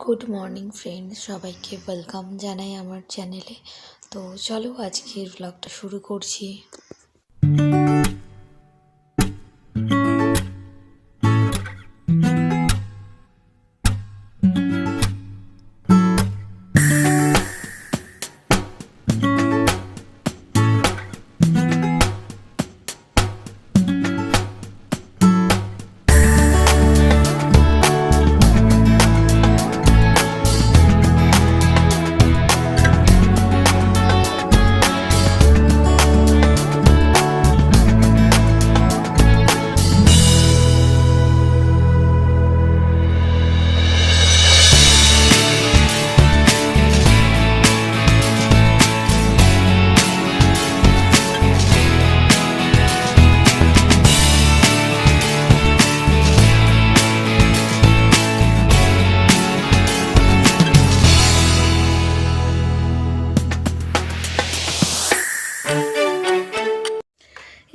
Good morning friend সবাইকে welcome জানাই আমার চ্যানেলে তো চলো আজকের ব্লগটা শুরু করছি।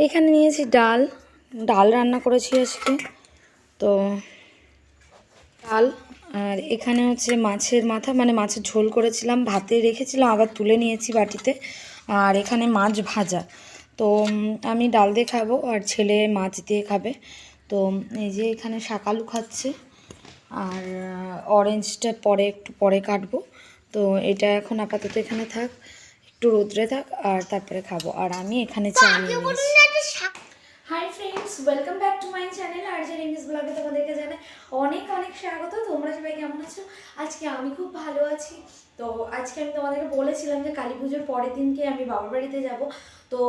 এখানে নিয়েছি ডাল। ডাল রান্না করেছি আজকে। তো ডাল, আর এখানে হচ্ছে মাছের মাথা মানে মাছের ঝোল করেছিলাম, ভাতে রেখেছিলাম, আবার তুলে নিয়েছি বাটিতে। আর এখানে মাছ ভাজা। তো আমি ডাল দিয়ে খাব, আর ছেলে মাছ দিয়ে খাবে। তো এই যে এখানে শাকালু খাচ্ছে। আর অরেঞ্জটা পরে একটু পরে কাটবো। তো এটা এখন আপাতত এখানে থাক। একটু রোদ্রে থাক আর তারপরে খাব। আর আমি এখানে চা নিয়ে hi friends welcome back to my channel আর যে ইংলিশ ব্লগে তোমাদেরকে জানাই অনেক অনেক স্বাগত। তোমরা সবাই কেমন আছো? আজকে আমি খুব ভালো আছি। তো আজকে আমি তোমাদেরকে বলেছিলাম যে কালী পুজোর পরের দিনকে আমি বাবার বাড়িতে যাব। তো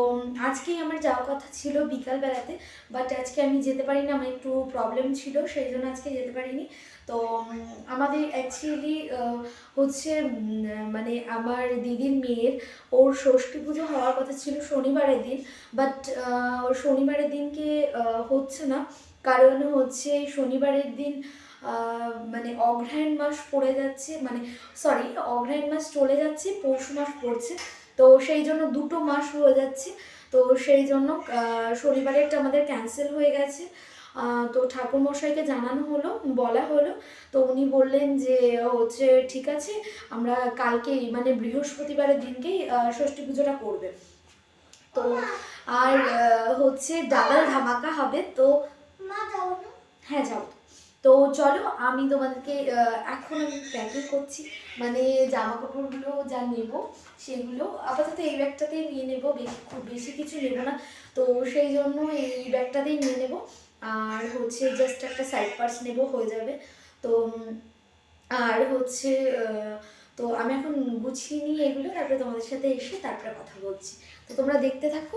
আজকেই আমার যাওয়ার কথা ছিল বিকালবেলাতে বাট আজকে আমি যেতে পারি না আমার একটু প্রবলেম ছিল, সেই জন্য আজকে যেতে পারিনি। তো আমাদের অ্যাকচুয়ালি হচ্ছে মানে আমার দিদির মেয়ের, ওর ষষ্ঠী পুজো হওয়ার কথা ছিল শনিবারের দিন বাট শনিবারের দিনকে হচ্ছে না। কারণ হচ্ছে, শনিবারের দিন মানে অগ্রহায়ণ মাস পড়ে যাচ্ছে মানে সরি অগ্রহায়ণ মাস চলে যাচ্ছে পৌষ মাস পড়ছে তো সেই জন্য দুটো মাস হয়ে যাচ্ছে তো সেই জন্য শনিবারেরটা আমাদের ক্যান্সেল হয়ে গেছে। তো ঠাকুরমশাইকে জানানো হলো বলা হলো তো উনি বললেন যে হচ্ছে ঠিক আছে আমরা কালকেই মানে বৃহস্পতিবারের দিনকেই ষষ্ঠী পুজোটা করবে। তো আর হচ্ছে ডাবল ধামাকা হবে তো হ্যাঁ যাও। তো চলো, আমি তোমাদেরকে এখন আমি প্যাকিং করছি। মানে জামা কাপড়গুলো যা নেব, সেগুলো আপাতত এই ব্যাগটাতেই নিয়ে নেব। বেশি, খুব বেশি কিছু নেব না। তো সেই জন্য এই ব্যাগটাতেই নিয়ে নেব। আর হচ্ছে জাস্ট একটা সাইড পার্স নেব, হয়ে যাবে। তো আর হচ্ছে তো আমি এখন গুছিয়ে নিয়ে এগুলো, তারপরে তোমাদের সাথে এসে তারপরে কথা বলছি। তো তোমরা দেখতে থাকো।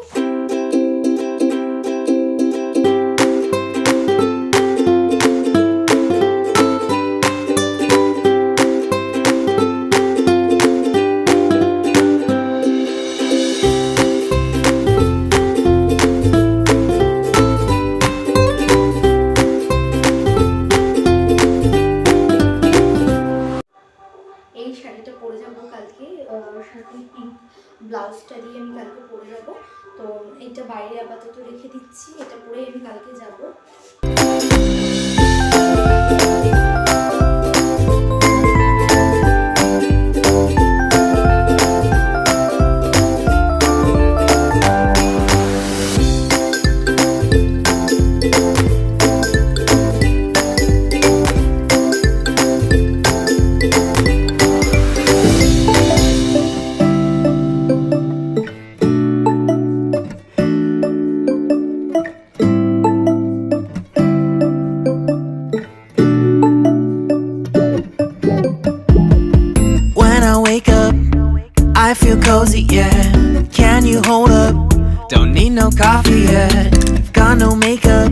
ব্লাউজটা দিয়ে আমি কালকে পরে যাব। তো এটা বাইরে আপাতত রেখে দিচ্ছি, এটা পরে আমি কালকে যাব। Feel cozy, yeah. Can you hold up? Don't need no coffee yet. I've Got no makeup.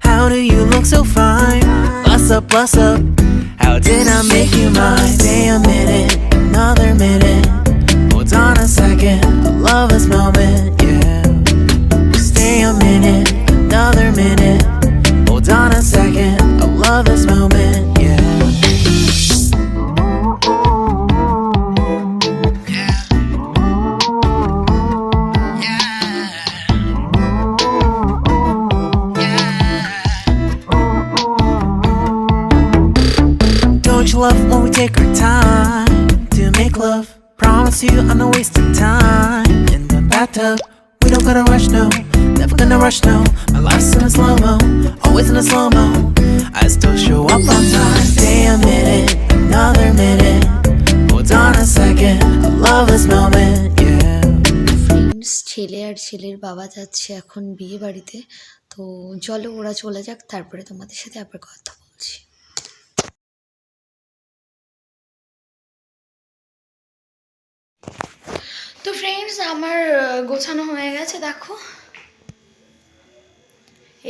How do you look so fine? Bust up, bust up. How did I make you mine? Stay a minute, another minute. Hold on a second, I love this moment, yeah. Stay a minute, another minute. Hold on a second, I love this moment, our time to make love. Promise you I'm not wasting time in the bathtub. We don't gotta rush, no. Never gonna rush, no. My life's in a slow mo, always in a slow mo. I still show up on time. Stay a minute, another minute. Hold on a second. I love this moment, ছেলে আর ছেলের বাবা যাচ্ছে এখন বিয়ে বাড়িতে তো চলো ওরা চলে যাক তারপরে তোমাদের সাথে আবার কথা ফ্রেন্ডস আমার গোছানো হয়ে গেছে, দেখো।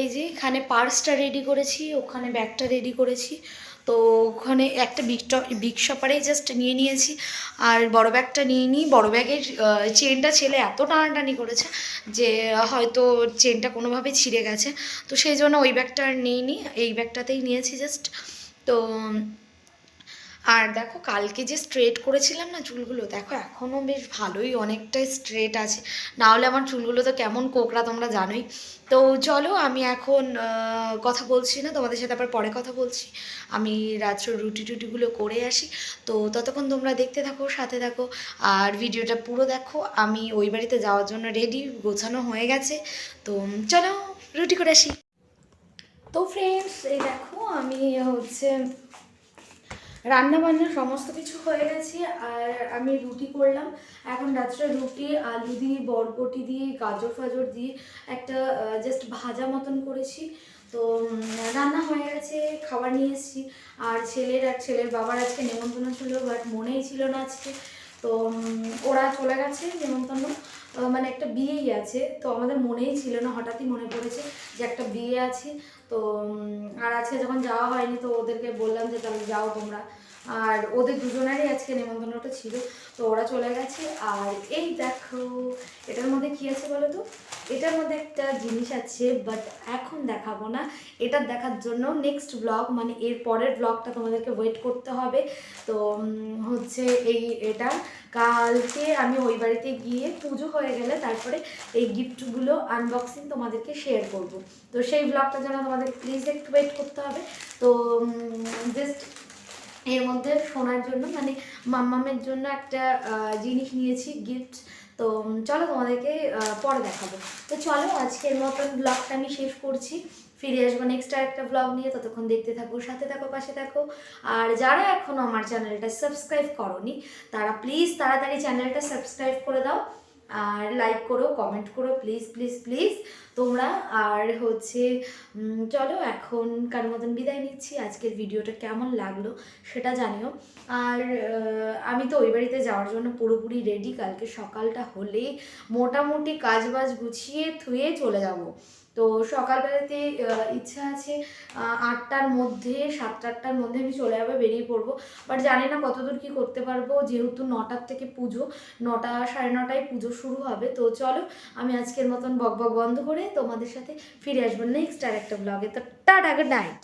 এই যে এখানে পার্সটা রেডি করেছি, ওখানে ব্যাগটা রেডি করেছি। তো ওখানে একটা বিগ বিগ শপারেই জাস্ট নিয়ে নিয়েছি। আর বড় ব্যাগটা নিয়ে নিই। বড় ব্যাগের চেনটা ছেলে এত টানাটানি করেছে যে, হয়তো চেনটা কোনোভাবে ছিঁড়ে গেছে। তো সেই জন্য ওই ব্যাগটা আর নিইনি। এই ব্যাগটাতেই নিয়েছি জাস্ট তো আর দেখো কালকে যে স্ট্রেট করেছিলাম না চুলগুলো, দেখো এখনও বেশ ভালোই অনেকটাই স্ট্রেট আছে। না হলে আমার চুলগুলো তো কেমন কোকড়া তোমরা জানোই। তো চলো আমি এখন কথা বলছি না, তোমাদের সাথে আবার পরে কথা বলছি। আমি রাত্রে রুটি টুটিগুলো করে আসি। তো ততক্ষণ তোমরা দেখতে থাকো, সাথে থাকো, আর ভিডিওটা পুরো দেখো। আমি ওই বাড়িতে যাওয়ার জন্য রেডি গোছানো হয়ে গেছে। তো চলো রুটি করে আসি। তো ফ্রেন্ডস এই দেখো আমি হচ্ছে রান্না বান্না সমস্ত কিছু হয়ে গেছে, আর আমি রুটি করলাম। এখন রাত্রে রুটি, আলু দিয়ে, বরবটি দিয়ে, গাজর ফাজর দিয়ে একটা জাস্ট ভাজা মতন করেছি। তো রান্না হয়ে গেছে, খাবার নিয়ে এসেছি। আর ছেলের আর ছেলের বাবার আজকে নেমন্তন্ন ছিল বাট মনেই ছিল না আজকে। তো ওরা চলে গেছে নেমন্তন্ন। মানে একটা বিয়েই আছে। তো আমাদের মনেই ছিল না, হঠাৎই মনে পড়েছে যে একটা বিয়ে আছে। তো আর আজকে যখন যাওয়া হয়নি, তো ওদেরকে বললাম যে তাহলে যাও তোমরা। আর ওদের দুজনেরই আজকে নেমন্তন্নটা ছিল। তো ওরা চলে গেছে। আর এই দেখো, এটার মধ্যে কি আছে বলো তো? এটার মধ্যে একটা জিনিস আছে বাট এখন দেখাবো না। এটা দেখার জন্য নেক্সট ব্লগ মানে এর পরের ব্লগটা তোমাদেরকে ওয়েট করতে হবে। তো হচ্ছে এই, এটা। কালকে আমি ওই বাড়িতে গিয়ে পুজো হয়ে গেলে তারপরে এই গিফটগুলো আনবক্সিং তোমাদেরকে শেয়ার করব। তো সেই ব্লগটার জন্য তোমাদের প্লিজ একটু ওয়েট করতে হবে। তো জাস্ট এর মধ্যে শোনার জন্য মানে মাম্মামের জন্য একটা জিনিস নিয়েছি গিফট তো চলো তোমাদেরকে পরে দেখাবো। তো চলো, আজকের মতন ব্লগটা আমি শেষ করছি। ফিরে আসব নেক্সট আর একটা ব্লগ নিয়ে। ততক্ষণ দেখতে থাকো, সাথে থাকো, পাশে থাকো। আর যারা এখনও আমার চ্যানেলটা সাবস্ক্রাইব করনি, তারা প্লিজ তাড়াতাড়ি চ্যানেলটা সাবস্ক্রাইব করে দাও। আর লাইক করো কমেন্ট করো প্লিজ প্লিজ প্লিজ তোমরা আর হচ্ছে চলো এখন এখনকার মতন বিদায় নিচ্ছি। আজকের ভিডিওটা কেমন লাগল সেটা জানিও। আর আমি তো ওই বাড়িতে যাওয়ার জন্য পুরোপুরি রেডি কালকে সকালটা হলেই মোটামুটি কাজ বাজ গুছিয়ে থুয়ে চলে যাব। তো সকালবেলাতে ইচ্ছা আছে আটটার মধ্যে সাতটা আটটার মধ্যে আমি চলে যাব বেরিয়ে পড়ব। বাট জানি না কতদূর কি করতে পারব, যেহেতু নটার থেকে পুজো, নটা, সাড়ে নটায় পুজো শুরু হবে। তো চলো, আমি আজকের মতন বক বক বন্ধ করে তোমাদের সাথে ফিরে আসব নেক্সট আর একটা ব্লগে তো টাটা গুড নাইট